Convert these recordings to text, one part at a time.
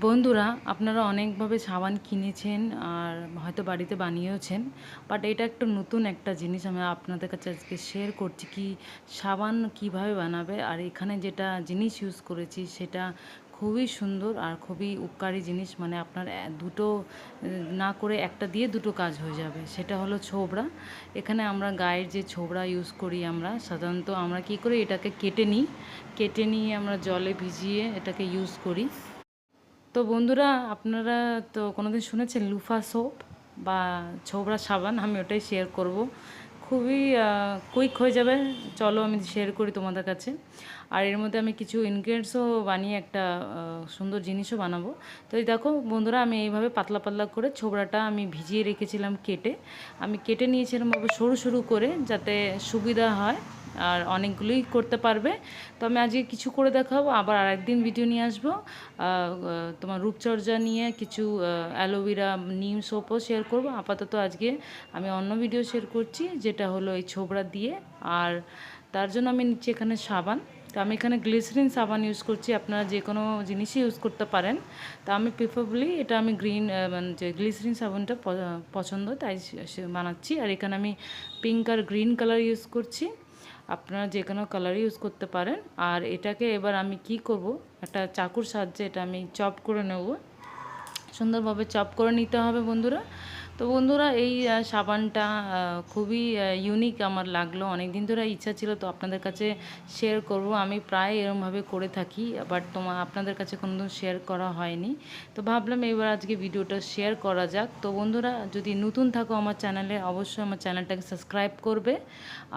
বন্ধুরা, আপনারা অনেকভাবে সাবান কিনেছেন আর হয়তো বাড়িতে বানিয়েওছেন বাট এটা একটা নতুন একটা জিনিস আমি আপনাদের কাছে আজকে শেয়ার করছি কি সাবান কীভাবে বানাবে আর এখানে যেটা জিনিস ইউজ করেছি সেটা খুবই সুন্দর আর খুবই উপকারী জিনিস মানে আপনার দুটো না করে একটা দিয়ে দুটো কাজ হয়ে যাবে। সেটা হলো ছোবড়া। এখানে আমরা গায়ের যে ছোবড়া ইউজ করি আমরা, সাধারণত আমরা কি করি, এটাকে কেটে নিই। কেটে নিয়ে আমরা জলে ভিজিয়ে এটাকে ইউজ করি। তো বন্ধুরা, আপনারা তো কোনোদিন শুনেছেন লুফা সোপ বা ছোবড়া সাবান? আমি ওটাই শেয়ার করব। খুবই কুইক হয়ে যাবে। চলো আমি শেয়ার করি তোমাদের কাছে। আর এর মধ্যে আমি কিছু ইনগ্রিডিয়েন্টসও বানিয়ে একটা সুন্দর জিনিসও বানাবো। তো এই দেখো বন্ধুরা, আমি এইভাবে পাতলা পাতলা করে ছোবড়াটা আমি ভিজিয়ে রেখেছিলাম কেটে। আমি কেটে নিয়েছিলাম সরু সরু করে যাতে সুবিধা হয়। আর অনেকগুলোই করতে পারবে। তো আমি আজকে কিছু করে দেখাবো, আবার আরেকদিন ভিডিও নিয়ে আসব। তোমার রূপচর্চা নিয়ে কিছু অ্যালোভেরা নিম সোপও শেয়ার করব। আপাতত আজকে আমি অন্য ভিডিও শেয়ার করছি, যেটা হলো এই ছোবড়া দিয়ে। আর তার জন্য আমি নিচ্ছি এখানে সাবান। তো আমি এখানে গ্লিসারিন সাবান ইউজ করছি, আপনারা যে কোনো জিনিসই ইউজ করতে পারেন। তো আমি প্রিফারবলি এটা আমি গ্রিন মানে যে গ্লিসারিন সাবানটা পছন্দ, তাই বানাচ্ছি। আর এখানে আমি পিঙ্ক আর গ্রিন কালার ইউজ করছি। আপনারা যে কোনো কালার ইউজ করতে পারেন। আর এটাকে এবার আমি কি করব? একটা চাকুর সাহায্যে এটা আমি চপ করে নেব। সুন্দরভাবে চপ করে নিতে হবে বন্ধুরা। তো বন্ধুরা, এই সাবানটা খুবই ইউনিক আমার লাগল। অনেক দিন ধরে ইচ্ছা ছিল তো আপনাদের কাছে শেয়ার করব। আমি প্রায় এরমভাবে করে থাকি বাট তোমার আপনাদের কাছে কোনোদিন শেয়ার করা হয়নি। তো ভাবলাম এবার আজকে ভিডিওটা শেয়ার করা যাক। তো বন্ধুরা, যদি নতুন থাকো আমার চ্যানেলে অবশ্যই আমার চ্যানেলটাকে সাবস্ক্রাইব করবে।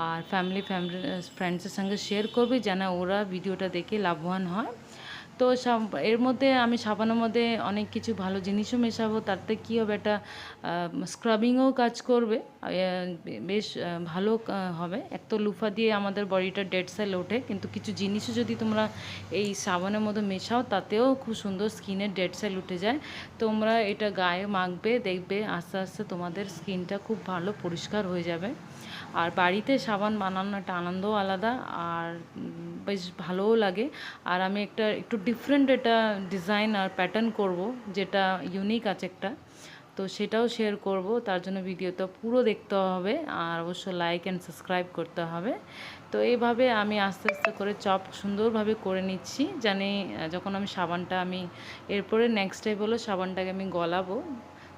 আর ফ্যামিলি ফ্যামিলি ফ্রেন্ডসের সঙ্গে শেয়ার করবে, যেন ওরা ভিডিওটা দেখে লাভবান হয়। তো এর মধ্যে আমি সাবানের মধ্যে অনেক কিছু ভালো জিনিসও মেশাবো, তাতে কী হবে একটা স্ক্রাবিংও কাজ করবে বেশ ভালো হবে। এক তো লুফা দিয়ে আমাদের বডিটা ডেড সেল ওঠে, কিন্তু কিছু জিনিসও যদি তোমরা এই সাবানের মধ্যে মেশাও, তাতেও খুব সুন্দর স্কিনের ডেড সেল উঠে যায়। তোমরা এটা গায়ে মাখবে, দেখবে আস্তে আস্তে তোমাদের স্কিনটা খুব ভালো পরিষ্কার হয়ে যাবে। আর বাড়িতে সাবান বানানো একটা আনন্দও আলাদা আর বেশ ভালোও লাগে। আর আমি একটা একটু ডিফারেন্ট এটা ডিজাইন আর প্যাটার্ন করব, যেটা ইউনিক আছে একটা। তো সেটাও শেয়ার করব, তার জন্য ভিডিওটা পুরো দেখতে হবে আর অবশ্য লাইক অ্যান্ড সাবস্ক্রাইব করতে হবে। তো এইভাবে আমি আস্তে আস্তে করে চপ সুন্দরভাবে করে নিচ্ছি, জানি যখন আমি সাবানটা আমি, এরপরে নেক্সট স্টেপ হলো সাবানটাকে আমি গলাবো।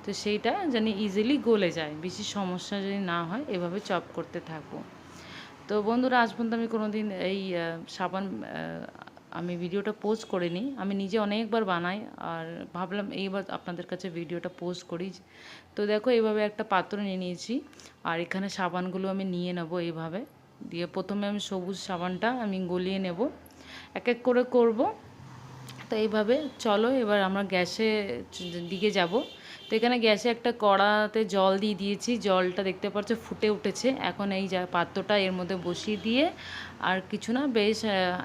তো সেইটা যেন ইজিলি গলে যায়। বেশি সমস্যা যদি না হয়, এভাবে চপ করতে থাকব তো বন্ধুরা, আজ পর্যন্ত আমি কোনো দিন এই সাবান আমি ভিডিওটা পোস্ট করিনি। আমি নিজে অনেকবার বানাই, আর ভাবলাম এইবার আপনাদের কাছে ভিডিওটা পোস্ট করি। তো দেখো, এইভাবে একটা পাত্র নিয়ে নিয়েছি, আর এখানে সাবানগুলো আমি নিয়ে নেব এইভাবে। দিয়ে প্রথমে আমি সবুজ সাবানটা আমি গলিয়ে নেব। এক এক করে করব। তো এইভাবে চলো, এবার আমরা গ্যাসে দিকে যাব। তো এখানে গ্যাসে একটা কড়াতে জল দিয়ে দিয়েছি। জলটা দেখতে পাচ্ছ ফুটে উঠেছে। এখন এই যা পাত্রটা এর মধ্যে বসিয়ে দিয়ে আর কিছু না, বেশ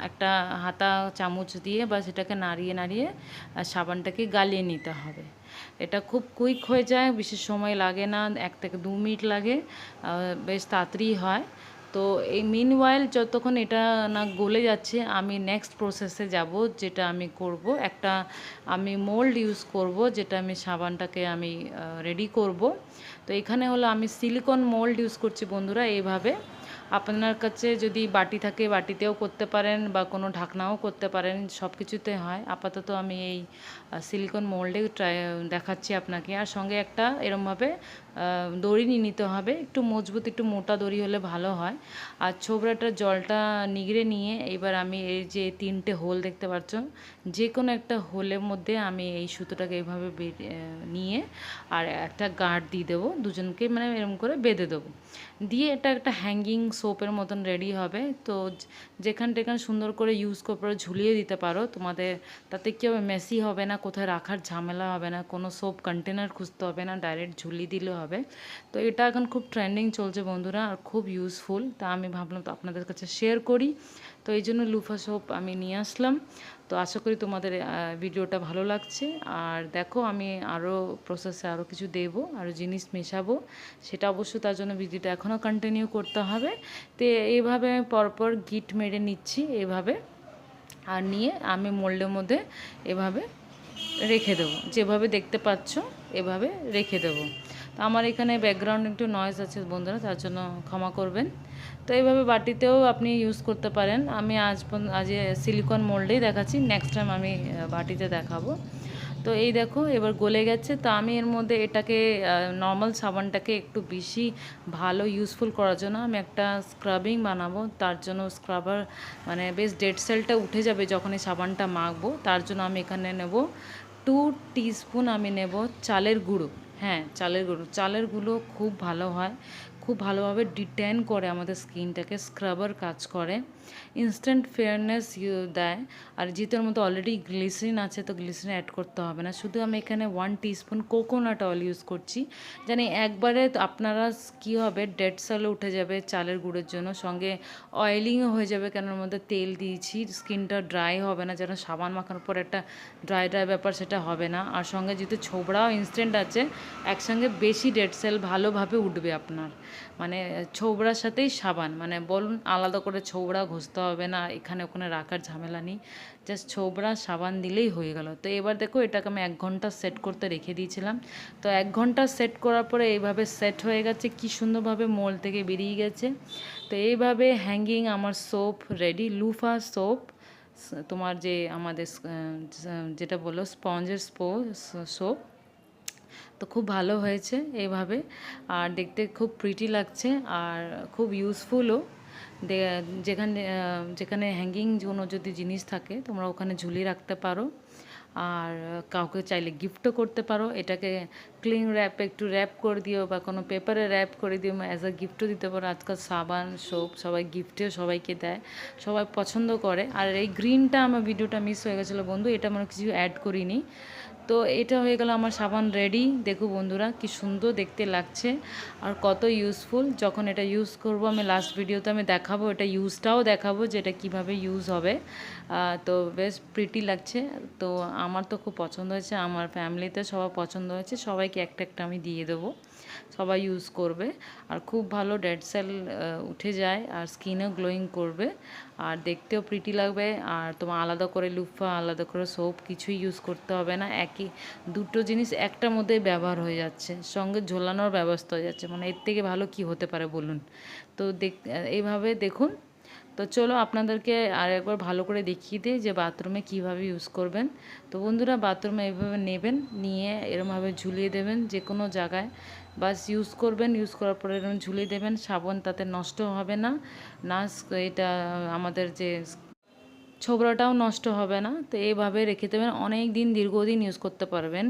একটা হাতা চামচ দিয়ে বা সেটাকে নাড়িয়ে নাড়িয়ে সাবানটাকে গালিয়ে নিতে হবে। এটা খুব কুইক হয়ে যায়, বিশেষ সময় লাগে না, এক থেকে দু মিনিট লাগে বেশ তাড়াতাড়ি হয়। তো এই মিন ওয়াইল যতক্ষণ এটা না গলে যাচ্ছে, আমি নেক্সট প্রসেসে যাব, যেটা আমি করব। একটা আমি মোল্ড ইউজ করব, যেটা আমি সাবানটাকে আমি রেডি করব। তো এখানে হলো আমি সিলিকন মোল্ড ইউজ করছি বন্ধুরা এইভাবে। আপনার কাছে যদি বাটি থাকে, বাটিতেও করতে পারেন বা কোনো ঢাকনাও করতে পারেন সব কিছুতে হয়। আপাতত আমি এই সিলিকন মোল্ডে ট্রাই দেখাচ্ছি আপনাকে। আর সঙ্গে একটা এরমভাবে দড়ি নিয়ে নিতে হবে। একটু মজবুত, একটু মোটা দড়ি হলে ভালো হয়। আর ছোবড়াটার জলটা নিগড়ে নিয়ে এবার আমি এই যে তিনটে হোল দেখতে পাচ্ছ যে কোনো একটা হোলের মধ্যে আমি এই সুতোটাকে এইভাবে নিয়ে আর একটা গার্ড দিয়ে দেবো। দুজনকে মানে এরকম করে বেঁধে দেবো। দিয়ে এটা একটা হ্যাঙ্গিং সোপের মতন রেডি হবে। তো যেখান টেখান সুন্দর করে ইউজ করে, ঝুলিয়ে দিতে পারো। তোমাদের তাতে কী হবে মেসি হবে না, কোথায় রাখার ঝামেলা হবে না, কোনো সোপ কন্টেনার খুঁজতে হবে না ডাইরেক্ট ঝুলিয়ে দিলে হবে। তো এটা এখন খুব ট্রেন্ডিং চলছে বন্ধুরা আর খুব ইউজফুল তা আমি ভাবলাম তো আপনাদের কাছে শেয়ার করি। তো এই জন্য লুফা সোপ আমি নিয়ে আসলাম। তো আশা করি তোমাদের ভিডিওটা ভালো লাগছে। আর দেখো আমি আরও প্রসেসে আরও কিছু দেবো আরও জিনিস মেশাবো। সেটা অবশ্য তার জন্য ভিডিওটা এখনও কন্টিনিউ করতে হবে। তো এইভাবে আমি পরপর গিট মেরে নিচ্ছি এভাবে। আর নিয়ে আমি মোল্ডের মধ্যে এভাবে রেখে দেবো। যেভাবে দেখতে পাচ্ছ, এভাবে রেখে দেবো। তো আমার এখানে ব্যাকগ্রাউন্ড একটু নয়েজ আছে বন্ধুরা, তার জন্য ক্ষমা করবেন। তো এইভাবে বাটিতেও আপনি ইউজ করতে পারেন। আমি আজ আজ সিলিকন মোল্ডেই দেখাচ্ছি নেক্সট টাইম আমি বাটিতে দেখাবো। তো এই দেখো, এবার গলে গেছে। তো আমি এর মধ্যে এটাকে নর্মাল সাবানটাকে একটু বেশি ভালো ইউজফুল করার জন্য আমি একটা স্ক্রাবিং বানাবো। তার জন্য স্ক্রাবার মানে বেশ ডেড সেলটা উঠে যাবে যখন এই সাবানটা মাখবো। তার জন্য আমি এখানে নেব টু টিস্পুন আমি নেব চালের গুঁড়ো। হ্যাঁ চালের গুঁড়ো। চালের গুঁড়ো খুব ভালো হয়। খুব ভালোভাবে ডিটেন করে আমাদের স্কিনটাকে স্ক্রাবার কাজ করে। ইনস্ট্যান্ট ফেয়ারনেস দেয়। আর যেহেতু এর মধ্যে অলরেডি গ্লিসারিন আছে, তো গ্লিসারিন অ্যাড করতে হবে না। শুধু আমি এখানে one teaspoon coconut oil use করছি। জানি একবারে আপনারা কী হবে ডেড সেলে উঠে যাবে চালের গুঁড়োর জন্য। সঙ্গে অয়েলিংও হয়ে যাবে কেন মধ্যে তেল দিয়েছি। স্কিনটা ড্রাই হবে না, যেন সাবান মাখানোর পর একটা ড্রাই ড্রাই ব্যাপার সেটা হবে না। আর সঙ্গে যেহেতু ছোবড়াও ইনস্ট্যান্ট আছে, একসঙ্গে বেশি ডেড সেল ভালোভাবে উঠবে আপনার। মানে ছোবড়ার সাথেই সাবান। মানে বলুন, আলাদা করে ছোবড়া ঘষতে হবে না, এখানে ওখানে রাখার ঝামেলা নেই। জাস্ট ছোবড়া, সাবান দিলেই হয়ে গেল। তো এবার দেখো, এটাকে আমি এক ঘণ্টা সেট করতে রেখে দিয়েছিলাম। তো এক ঘণ্টা সেট করার পরে এইভাবে সেট হয়ে গেছে, কি সুন্দরভাবে মোল থেকে বেরিয়ে গেছে। তো এইভাবে হ্যাঙ্গিং আমার সোপ রেডি লুফা সোপ তোমার যে আমাদের যেটা বলল স্পঞ্জের স্পো সোপ তো খুব ভালো হয়েছে এইভাবে আর দেখতে খুব প্রিটি লাগছে আর খুব ইউজফুলও যেখানে যেখানে হ্যাঙ্গিং কোনো যদি জিনিস থাকে, তোমরা ওখানে ঝুলিয়ে রাখতে পারো। আর কাউকে চাইলে গিফটও করতে পারো। এটাকে ক্লিন র্যাপ একটু র্যাপ করে দিও বা কোনো পেপারে র্যাপ করে দিও অ্যাজ আ গিফটও দিতে পারো। আজকাল সাবান সোপ সবাই গিফটেও সবাইকে দেয়। সবাই পছন্দ করে। আর এই গ্রিনটা আমার ভিডিওটা মিস হয়ে গেছিল বন্ধু। এটা আমার কিছু অ্যাড করিনি। তো এটা হয়ে গেল আমার সাবান রেডি দেখো বন্ধুরা, কি সুন্দর দেখতে লাগছে আর কত ইউজফুল যখন এটা ইউজ করব আমি লাস্ট ভিডিওতে আমি দেখাবো, এটা ইউজটাও দেখাবো যে এটা কীভাবে ইউজ হবে। তো বেশ প্রিটি লাগছে। তো আমার তো খুব পছন্দ হয়েছে, আমার ফ্যামিলিতে সবার পছন্দ হয়েছে, সবাইকে একটা একটা আমি দিয়ে দেবো। সবাই ইউজ করবে। আর খুব ভালো ডেড সেল উঠে যায় আর স্কিনও গ্লোয়িং করবে। আর দেখতেও প্রিটি লাগবে। আর তোমার আলাদা করে লুফা, আলাদা করে সোপ কিছুই ইউজ করতে হবে না। একই, দুটো জিনিস একটার মধ্যেই ব্যবহার হয়ে যাচ্ছে। সঙ্গে ঝোলানোর ব্যবস্থা হয়ে যাচ্ছে। মানে এর থেকে ভালো কি হতে পারে বলুন? তো দেখ এইভাবে দেখুন। তো চলো আপনাদেরকে আর একবার ভালো করে দেখিয়ে দিই যে বাথরুমে কীভাবে ইউজ করবেন। তো বন্ধুরা, বাথরুমে এইভাবে নেবেন, নিয়ে এরমভাবে ঝুলিয়ে দেবেন যে কোনো জায়গায়। বাস ইউজ করবেন ইউজ করার পরে এরকম ঝুলিয়ে দেবেন, সাবান তাতে নষ্ট হবে না। না, এটা আমাদের যে ছোবরাটাও নষ্ট হবে না। তো এইভাবে রেখে দেবেন, অনেক দিন, দীর্ঘদিন ইউজ করতে পারবেন।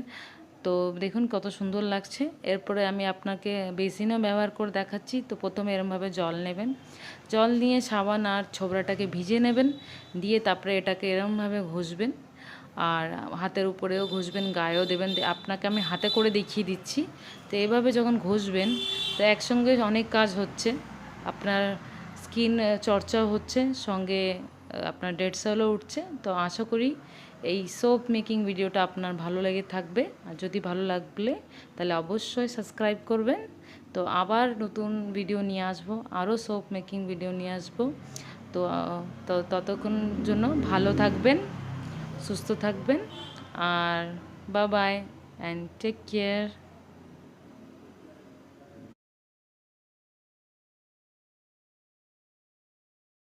তো দেখুন কত সুন্দর লাগছে। এরপরে আমি আপনাকে বেসিনও ব্যবহার করে দেখাচ্ছি। তো প্রথমে এরমভাবে জল নেবেন। জল নিয়ে সাবান আর ছোবড়াটাকে ভিজে নেবেন। দিয়ে তারপরে এটাকে এরমভাবে ঘষবেন। আর হাতের উপরেও ঘষবেন, গায়েও দেবেন। আপনাকে আমি হাতে করে দেখিয়ে দিচ্ছি। তো এভাবে যখন ঘষবেন, তো একসঙ্গে অনেক কাজ হচ্ছে। আপনার স্কিন চর্চাও হচ্ছে। সঙ্গে আপনার ডেড সেলও উঠছে। তো আশা করি এই সোপ মেকিং ভিডিওটা আপনার ভালো লেগে থাকবে। আর যদি ভালো লাগলে তাহলে অবশ্যই সাবস্ক্রাইব করবেন। তো আবার নতুন ভিডিও নিয়ে আসব, আরও সোপ মেকিং ভিডিও নিয়ে আসব। তো তো ততক্ষণ জন্য ভালো থাকবেন, সুস্থ থাকবেন। আর বা বাই অ্যান্ড টেক কেয়ার